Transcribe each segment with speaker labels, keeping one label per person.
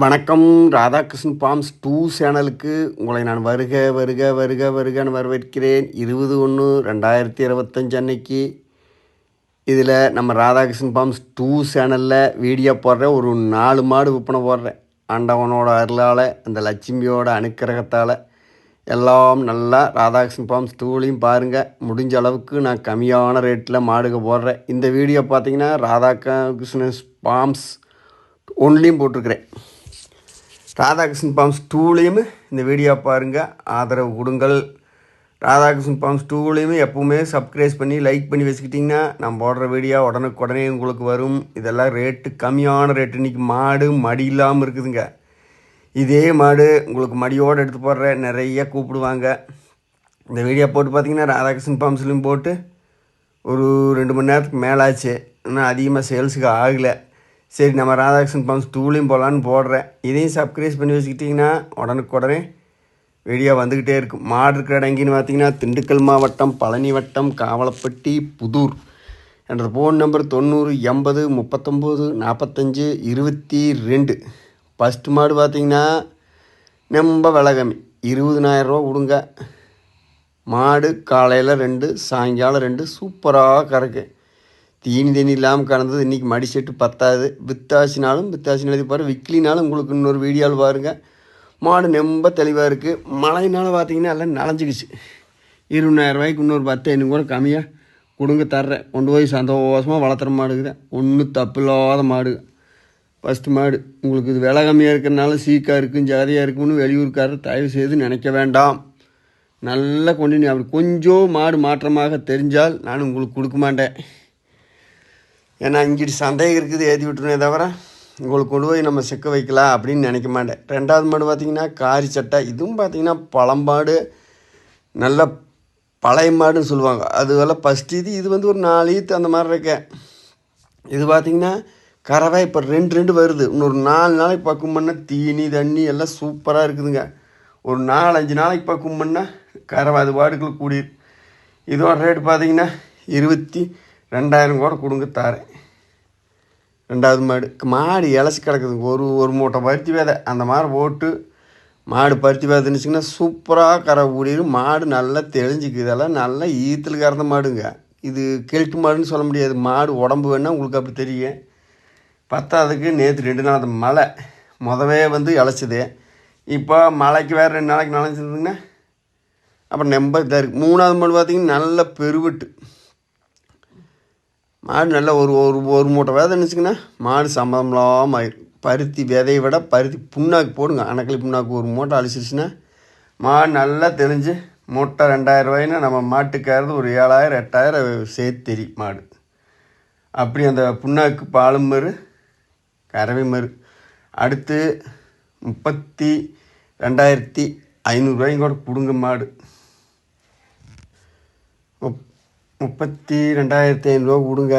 Speaker 1: வணக்கம் Radhakrishnan farms two சேனலுக்கு உங்களை நான் வருக வருக வருக வருகன்னு வரவேற்கிறேன். இருபது ஒன்று ரெண்டாயிரத்தி இருபத்தஞ்சு அன்னைக்கு. இதில் நம்ம ராதாகிருஷ்ணன் பாம்ஸ் டூ சேனலில் வீடியோ போடுறேன் ஒரு நாலு மாடு விற்பனை போடுறேன் ஆண்டவனோட அருளால் அந்த லட்சுமியோட அனுக்கிரகத்தால். எல்லாம் நல்லா ராதாகிருஷ்ணன் பாம்ஸ் டூலையும் பாருங்கள் முடிஞ்ச அளவுக்கு நான் கம்மியான ரேட்டில் மாடுக போடுறேன் இந்த வீடியோ பார்த்தீங்கன்னா ராதாகிருஷ்ணன் பாம்ஸ் ஒன்லேயும் போட்டிருக்கிறேன். ராதாகிருஷ்ணன் பாம்ஸ் டூலையும் இந்த வீடியோ பாருங்கள் ஆதரவு கொடுங்கள். ராதாகிருஷ்ணன் பாம்ஸ் டூலையும் எப்போவுமே சப்ஸ்கிரைப் பண்ணி லைக் பண்ணி வச்சுக்கிட்டிங்கன்னா நான் போடுற வீடியோ உடனுக்குடனே உங்களுக்கு வரும். இதெல்லாம் ரேட்டு கம்மியான ரேட்டு இன்றைக்கி மாடு மடி இல்லாமல் இருக்குதுங்க. இதே மாடு உங்களுக்கு மடியோடு எடுத்து போடுற நிறைய கூப்பிடுவாங்க. இந்த வீடியோ போட்டு பார்த்திங்கன்னா ராதாகிருஷ்ணன் பாம்ஸ்லையும் போட்டு ஒரு ரெண்டு மணி நேரத்துக்கு மேலாச்சு. இன்னும் அதிகமாக சேல்ஸுக்கு ஆகலை. சரி நம்ம ராதாகிருஷ்ணன் பம்ப்ஸ் டூலையும் போகலான்னு போடுறேன். இதையும் சப்ஸ்கிரைப் பண்ணி வச்சுக்கிட்டிங்கன்னா உடனுக்குடனே வீடியோ வந்துக்கிட்டே இருக்கும். மாடு இருக்கிற இடங்கின்னு பார்த்தீங்கன்னா திண்டுக்கல் மாவட்டம் பழனி வட்டம் காவலப்பட்டி புதூர். என்ற ஃபோன் நம்பர் தொண்ணூறு எண்பது முப்பத்தொம்போது நாற்பத்தஞ்சு இருபத்தி ரெண்டு. ஃபஸ்ட்டு மாடு பார்த்தீங்கன்னா ரொம்ப விலை கம்மி. இருபதுனாயிரரூவா கொடுங்க. மாடு காலையில் ரெண்டு சாயங்காலம் ரெண்டு சூப்பராக கறக்கு. தீனி தண்ணி இல்லாமல் கடந்தது இன்றைக்கி மடி செட்டு பத்தாது. வித்தாசினாலும் வித்தாசினாலும் எழுதி பாரு. விக்லினாலும் உங்களுக்கு இன்னொரு வீடியோவில் பாருங்கள் மாடு ரொம்ப தெளிவாக இருக்குது மழையினால் பார்த்தீங்கன்னா எல்லாம் நனைஞ்சிக்கிச்சு இருபதாயிரரூபாய்க்கு இன்னொரு பத்து ஐநூறு கூட கம்மியாக கொடுங்க தர்றேன். கொண்டு போய் சந்தோஷமாக வளர்த்துற மாடுக்குதான் ஒன்றும் தப்பு இல்லாத மாடு. ஃபஸ்ட்டு மாடு. உங்களுக்கு இது விலை கம்மியாக இருக்கிறனால சீக்காக இருக்கும் ஜாதியாக இருக்கும்னு வெளியூர்காரர் தயவு செய்து நினைக்க வேண்டாம். நல்லா கொண்டு நீ அப்படி கொஞ்சம் மாடு மாற்றமாக தெரிஞ்சால் நான் உங்களுக்கு கொடுக்க மாட்டேன். ஏன்னா இங்கிட்டு சந்தேகம் இருக்குது ஏற்றி விட்டுருனே தவிர உங்களுக்கு கொண்டு போய் நம்ம சிக்க வைக்கலாம் அப்படின்னு நினைக்க மாட்டேன். ரெண்டாவது மாடு பார்த்திங்கன்னா காரி சட்டை. இதுவும் பார்த்திங்கன்னா பழம்பாடு நல்ல பழைய மாடுன்னு சொல்லுவாங்க. அதுவெல்லாம் ஃபஸ்ட் இது இது வந்து ஒரு நாலு ஈத்து அந்த மாதிரி இருக்கேன். இது பார்த்திங்கன்னா கறவை இப்போ ரெண்டு ரெண்டு வருது. இன்னொரு நாலு நாளைக்கு பக்கம் பண்ணால் தீனி தண்ணி எல்லாம் சூப்பராக இருக்குதுங்க. ஒரு நாலஞ்சு நாளைக்கு பக்கம் பண்ணால் கறவை அது பாடுக்குள்ள கூடி இதோட ரேட்டு பார்த்தீங்கன்னா இருபத்தி ரெண்டாயிரம் கூட கொடுங்க தாரேன். ரெண்டாவது மாடு. மாடு இலச்சி கிடக்குதுங்க ஒரு ஒரு மூட்டை பருத்தி விதை. அந்த மாதிரி போட்டு மாடு பருத்தி விதை திணிச்சிங்கன்னா சூப்பராக கரை ஊடிடும் மாடு நல்லா தெளிஞ்சிக்கு. இதெல்லாம் நல்லா ஈத்தில் கறந்த மாடுங்க. இது கெல்ட்டு மாடுன்னு சொல்ல முடியாது. மாடு உடம்பு வேணால் உங்களுக்கு அப்படி தெரியும். பத்தாவதுக்கு நேற்று ரெண்டு நாள் அந்த மழை. மொதவே வந்து இழைச்சிது இப்போ மழைக்கு வேறு ரெண்டு நாளைக்கு நனைஞ்சிருந்துங்கன்னா அப்புறம் நெம்ப இதாக இருக்குது மூணாவது மாடு பார்த்திங்கன்னா நல்ல பெருவெட்டு. மாடு நல்லா ஒரு ஒரு ஒரு மூட்டை விதை நினச்சிங்கன்னா மாடு சம்பளம்லாம் ஆயிடும் பருத்தி விதையை விட பருத்தி புண்ணாக்கு போடுங்க. அணக்களி புண்ணாக்கு ஒரு மூட்டை அழிச்சிருச்சுன்னா மாடு நல்லா தெளிஞ்சு மூட்டை ரெண்டாயிரம் ரூபாய்னா நம்ம மாட்டுக்காரது ஒரு ஏழாயிரம் எட்டாயிரம் சேர்த்து தெரியும் மாடு. அப்படி அந்த புண்ணாக்கு பாலும் மறு கறவை மறு. அடுத்து முப்பத்தி ரெண்டாயிரத்தி ஐநூறுரூவாயும் கூட கொடுங்க மாடு. முப் முப்பத்தி ரெண்டாயிரத்தி ஐநூறுரூவா கொடுங்க.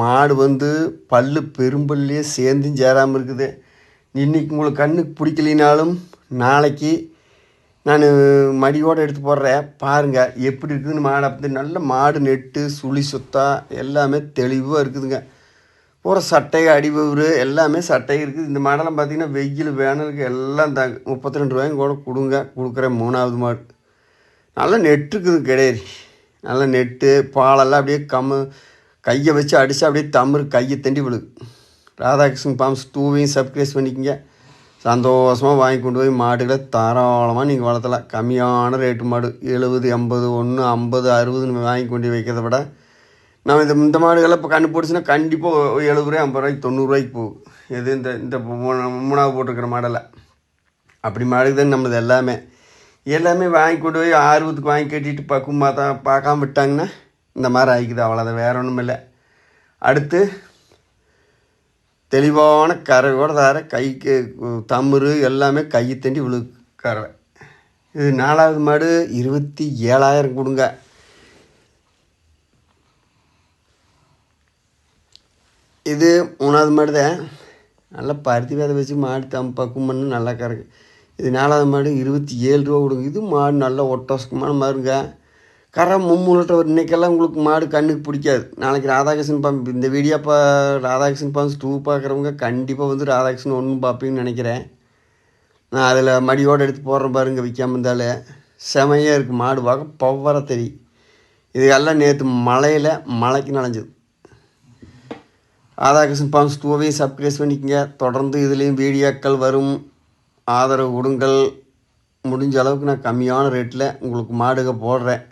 Speaker 1: மாடு வந்து பல்லு பெரும்பல்லையே சேர்ந்தும் சேராமல் இருக்குது. இன்றைக்கி உங்களுக்கு கண்ணுக்கு பிடிக்கலினாலும் நாளைக்கு நான் மடியோடு எடுத்து போடுறேன். பாருங்கள் எப்படி இருக்குதுன்னு மாடு. அப்படி நல்ல மாடு நெட்டு சுழி சுத்தா எல்லாமே தெளிவாக இருக்குதுங்க. பூரா சட்டை அடிபவர் எல்லாமே சட்டை இருக்குது. இந்த மாடெல்லாம் பார்த்திங்கன்னா வெயில் வேனலுக்கு எல்லாம் தாங்க முப்பத்தி ரெண்டு ரூபாயும் கூட கொடுங்க. கொடுக்குறேன் மூணாவது மாடு. நல்லா நெட்டு இருக்குது கிடையாது நல்லா நெட்டு பாலெல்லாம் அப்படியே கம்மு கையை வச்சு அடித்து அப்படியே தமிழ் கையை தண்டி விழுது. ராதாகிருஷ்ணன் பாம்ஸ் டூவையும் சப்ஸ்கிரைப் பண்ணிக்கங்க. சந்தோஷமாக வாங்கி கொண்டு போய் மாடுகளை தாராளமாக நீங்கள் வளர்த்தலாம். கம்மியான ரேட்டு மாடு. எழுபது எண்பது ஒன்று ஐம்பது அறுபதுன்னு வாங்கி கொண்டு போய் வைக்கிறத விட நம்ம இந்த இந்த மாடுகளை இப்போ கண்டு போட்டுச்சுன்னா கண்டிப்பாக எழுபது ரூபாய் ஐம்பது ரூபாய்க்கு தொண்ணூறுரூவாய்க்கு போகும். எது இந்த இந்த மூணு- மூணாவது போட்டிருக்கிற மாடலை அப்படி மாடுக்கு தான் நம்மளது எல்லாமே. எல்லாமே வாங்கி கொண்டு போய் ஆர்வத்துக்கு வாங்கி கட்டிட்டு பக்குவமாக தான் பார்க்காம விட்டாங்கன்னா இந்த மாதிரி ஆகிக்குது. அவ்வளோதான். வேற ஒன்றும் இல்லை அடுத்து தெளிவான கறவையோட தர கைக்கு தமுறு எல்லாமே கையை தண்டி விழு கறவை. இது நாலாவது மாடு இருபத்தி ஏழாயிரம் கொடுங்க. இது மூணாவது மாடு தான் நல்லா பருத்தி விதை வச்சு மாடு தம் பக்குவம் பண்ணி நல்லா கறக்கு. இது நாலாவது மாடு இருபத்தி ஏழு ரூபா கொடுங்க இது மாடு நல்ல ஒட்டோசமான மாடுங்க. கரை மும்முலட்ட ஒரு இன்றைக்கெல்லாம் உங்களுக்கு மாடு கண்ணுக்கு பிடிக்காது. நாளைக்கு ராதாகிருஷ்ணன் பம்ப் இந்த வீடியோ இப்போ ராதாகிருஷ்ணன் பம்ப்ஸ் டூ பார்க்குறவங்க கண்டிப்பாக வந்து ராதாகிருஷ்ணன் ஒன்று பார்ப்பீங்கன்னு நினைக்கிறேன். நான் அதில் மடியோடு எடுத்து போடுறேன் பாருங்க விற்காம இருந்தாலே. செமையாக இருக்குது மாடு பார்க்க பவர தெரி. இதுக்கெல்லாம் நேற்று மழையில் மழைக்கு நனைஞ்சது. ராதாகிருஷ்ணன் பம்ப்ஸ் டூவையும் சப்ஸ்கிரைப் பண்ணிக்கோங்க. தொடர்ந்து இதுலேயும் வீடியோக்கள் வரும். ஆதரவு கொடுங்கள். முடிஞ்ச அளவுக்கு நான் கம்மியான ரேட்டில் உங்களுக்கு மாடுகள் போடுறேன்.